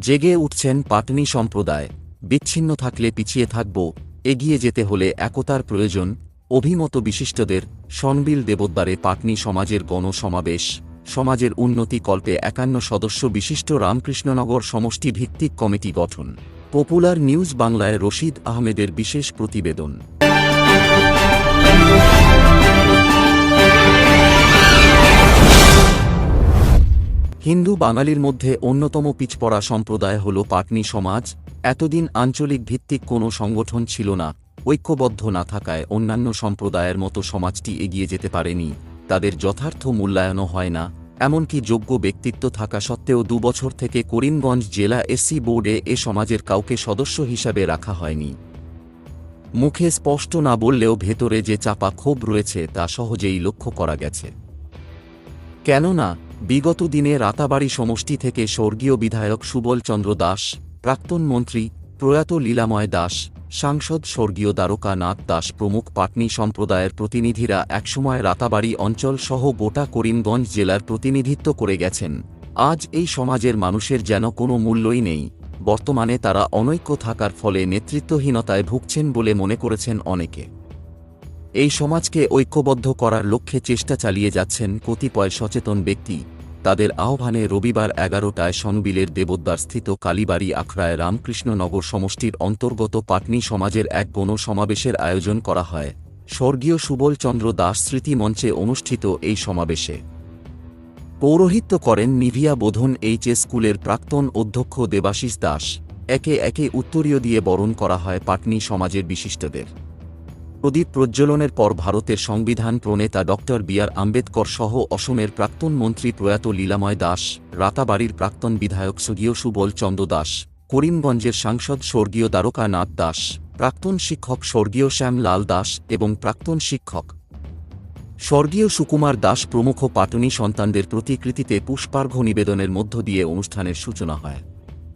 জেগে উঠছেন পাটনি সম্প্রদায়। বিচ্ছিন্ন থাকলে পিছিয়ে থাকব, এগিয়ে যেতে হলে একতার প্রয়োজন, অভিমত বিশিষ্টদের, সনবিল দেবোদ্বারে পাটনি সমাজের গণসমাবেশ, সমাজের উন্নতি কল্পে একান্ন সদস্য বিশিষ্ট রামকৃষ্ণনগর সমষ্টি ভিত্তিক কমিটি গঠন। পপুলার নিউজ বাংলায় রশিদ আহমেদের বিশেষ প্রতিবেদন। হিন্দু বাঙালির মধ্যে অন্যতম পিছপড়া সম্প্রদায় হল পাটনি সমাজ। এতদিন আঞ্চলিক ভিত্তিক কোনো সংগঠন ছিল না। ঐক্যবদ্ধ না থাকায় অন্যান্য সম্প্রদায়ের মতো সমাজটি এগিয়ে যেতে পারেনি। তাদের যথার্থ মূল্যায়নও হয় না। এমনকি যোগ্য ব্যক্তিত্ব থাকা সত্ত্বেও দুবছর থেকে করিমগঞ্জ জেলা এসসি বোর্ডে এ সমাজের কাউকে সদস্য হিসাবে রাখা হয়নি। মুখে স্পষ্ট না বললেও ভেতরে যে চাপা ক্ষোভ রয়েছে তা সহজেই লক্ষ্য করা গেছে। কেননা বিগত দিনে রাতাবাড়ি সমষ্টি থেকে স্বর্গীয় বিধায়ক সুবল চন্দ্র দাস, প্রাক্তন মন্ত্রী প্রয়াত লীলাময় দাস, সাংসদ স্বর্গীয় দ্বারকা নাথ দাস প্রমুখ পাটনি সম্প্রদায়ের প্রতিনিধিরা একসময় রাতাবাড়ি অঞ্চল সহ গোটা করিমগঞ্জ জেলার প্রতিনিধিত্ব করে গেছেন। আজ এই সমাজের মানুষের যেন কোনো মূল্যই নেই। বর্তমানে তারা অনৈক্য থাকার ফলে নেতৃত্বহীনতায় ভুগছেন বলে মনে করেছেন অনেকে। এই সমাজকে ঐক্যবদ্ধ করার লক্ষ্যে চেষ্টা চালিয়ে যাচ্ছেন কতিপয় সচেতন ব্যক্তি। তাদের আহ্বানে রবিবার এগারোটায় সনবিলের দেবোদ্বারস্থিত কালীবাড়ি আখড়ায় রামকৃষ্ণনগর সমষ্টির অন্তর্গত পাটনি সমাজের এক গণ সমাবেশের আয়োজন করা হয়। স্বর্গীয় সুবলচন্দ্র দাস স্মৃতি মঞ্চে অনুষ্ঠিত এই সমাবেশে। পৌরোহিত্য করেন নিভিয়া বোধন এইচ এস স্কুলের প্রাক্তন অধ্যক্ষ দেবাশিস দাস। একে একে উত্তরীয় দিয়ে বরণ করা হয় পাটনি সমাজের বিশিষ্টদের। প্রদীপ প্রজ্বলনের পর ভারতের সংবিধান প্রণেতা ড বি আর আম্বেদকর সহ অসমের প্রাক্তন মন্ত্রী প্রয়াত লীলাময় দাস, রাতাবাড়ির প্রাক্তন বিধায়ক স্বর্গীয় সুবল চন্দ্র দাস, করিমগঞ্জের সাংসদ স্বর্গীয় দ্বারকা নাথ দাস, প্রাক্তন শিক্ষক স্বর্গীয় শ্যাম লাল দাস এবং প্রাক্তন শিক্ষক স্বর্গীয় সুকুমার দাস প্রমুখ পাটনি সন্তানদের প্রতিকৃতিতে পুষ্পার্ঘ নিবেদনের মধ্য দিয়ে অনুষ্ঠানের সূচনা হয়।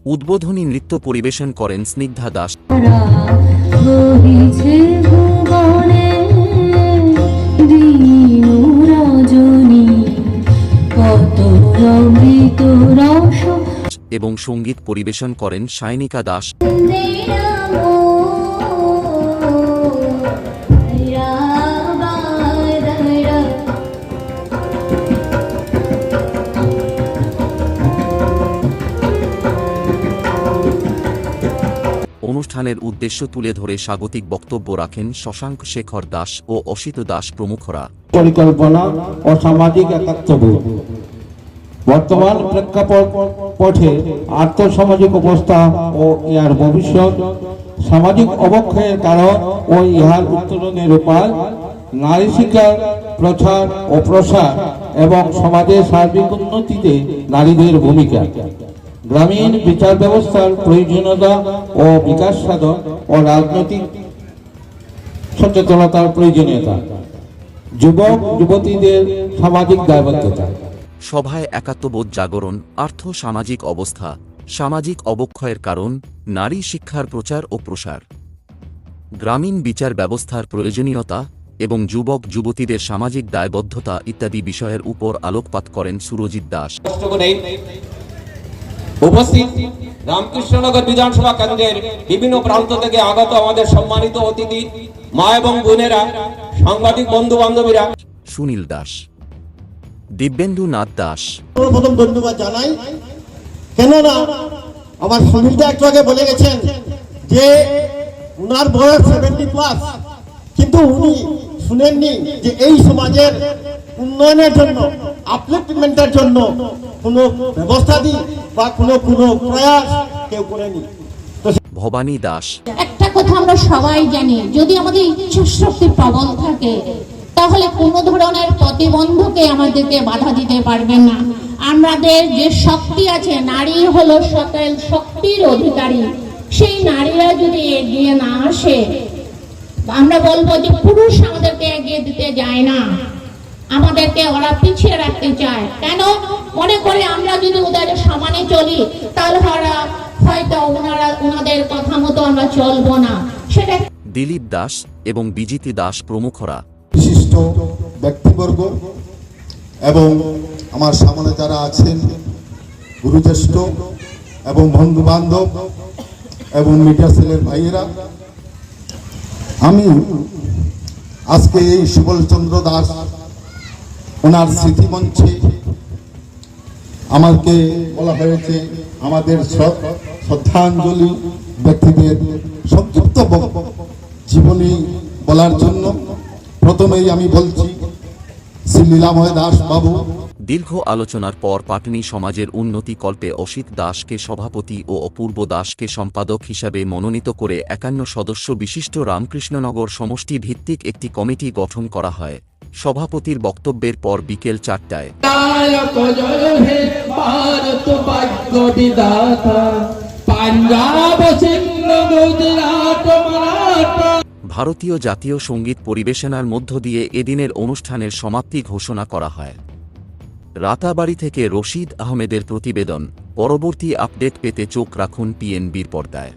উদ্বোধনী নৃত্য পরিবেশন করেন স্নিগ্ধা দাস। এবং সংগীত পরিবেশন করেন সায়নিকা দাস। অনুষ্ঠানের উদ্দেশ্য তুলে ধরে স্বাগতিক বক্তব্য রাখেন শশাঙ্ক শেখর দাস ও অসিত দাস প্রমুখরা। পরিকল্পনা ও সামাজিক একাত্মবোধ। বর্তমান প্রেক্ষাপটে আর্থসামাজিক অবস্থা ও ইহার ভবিষ্যৎ, সামাজিক অবক্ষয়ের কারণ ও ইহার উত্তরণের উপায়, নারী শিক্ষার প্রচার ও প্রসার এবং সমাজের সার্বিক উন্নতিতে নারীদের ভূমিকা, গ্রামীণ বিচার ব্যবস্থার প্রয়োজনীয়তা ও বিকাশ সাধন ও রাজনৈতিক সচেতনতার প্রয়োজনীয়তা, যুবক, যুবতীদের সামাজিক দায়বদ্ধতা। সভায় একাত্মবোধ জাগরণ আর্থ সামাজিক অবস্থা সামাজিক অবক্ষয়ের কারণ নারী শিক্ষার প্রচার ও প্রসার। গ্রামীণ বিচার ব্যবস্থার প্রয়োজনীয়তা এবং যুবক যুবতীদের সামাজিক দায়বদ্ধতা ইত্যাদি বিষয়ের উপর আলোকপাত করেন সুরজিৎ দাস। উপস্থিত রামকৃষ্ণনগর বিধানসভা কেন্দ্রের বিভিন্ন প্রান্ত থেকে আগত আমাদের সম্মানিত অতিথি মা এবং বোনেরা সাংবাদিক বন্ধু বান্ধবীরা সুনীল দাস। দিব্যেন্দু নাথ দাস। প্রথম ধন্যবাদ জানাই কেননা আমার সুনীলদা একটু আগে বলে গেছেন যে উনার বয়স সেভেন্টি প্লাস কিন্তু উনি শুনেননি যে এই সমাজের উন্নয়নের জন্য আপলিফমেন্টের জন্য কোনো ব্যবস্থা দিই বা কোনো কোনো প্রয়াস কেউ করেনি। ভবানী দাস। একটা কথা আমরা সবাই জানি যদি আমাদের ইচ্ছা শক্তি প্রবল থাকে তাহলে কোনো ধরনের প্রতিবন্ধকে আমাদেরকে বাধা দিতে পারবে না। আমাদের যে শক্তি আছে, নারী হলো সকল শক্তির অধিকারী। সেই নারীরা যদি এগিয়ে না আসে, আমরা বলব যে পুরুষ আমাদেরকে এগিয়ে দিতে যায় না। আমাদেরকে ওরা পিছিয়ে রাখতে চায়। কেন? মনে করে আমরা যদি ওদের সমানে চলি, তাহলে ওরা হয়তো ওনারা, ওনাদের কথা মতো আমরা চলবো না। সেটা দিলীপ দাস এবং বিজিতি দাস প্রমুখরা বিশিষ্ট ব্যক্তিবর্গ এবং আমার সামনে যারা আছেন গুরুজ্যেষ্ঠ এবং বন্ধু বান্ধব এবং মিডিয়া সেলের ভাইয়েরা, আমি আজকে এই সুবলচন্দ্র দাস ওনার স্মৃতিমঞ্চে আমাকে বলা হয়েছে আমাদের শ্রদ্ধাঞ্জলি ব্যক্তিদের সংক্ষিপ্ত জীবনী বলার জন্য। প্রথমেই আমি বলছি শ্রী লীলাময় দাস বাবু। দীর্ঘ আলোচনার পর পাটনি সমাজের উন্নতি কল্পে অসিত দাসকে সভাপতি ও অপূর্ব দাসকে সম্পাদক হিসাবে মনোনীত করে একান্ন সদস্য বিশিষ্ট রামকৃষ্ণনগর সমষ্টি ভিত্তিক একটি কমিটি গঠন করা হয়। সভাপতির বক্তব্যের পর বিকেল চারটায়। পাঞ্জাব ভারতীয় জাতীয় সংগীত পরিবেশনার মধ্য দিয়ে এদিনের অনুষ্ঠানের সমাপ্তি ঘোষণা করা হয়। রাতাবাড়ি থেকে রশিদ আহমেদের প্রতিবেদন। পরবর্তী আপডেট পেতে চোখ রাখুন পিএনবির পর্দায়।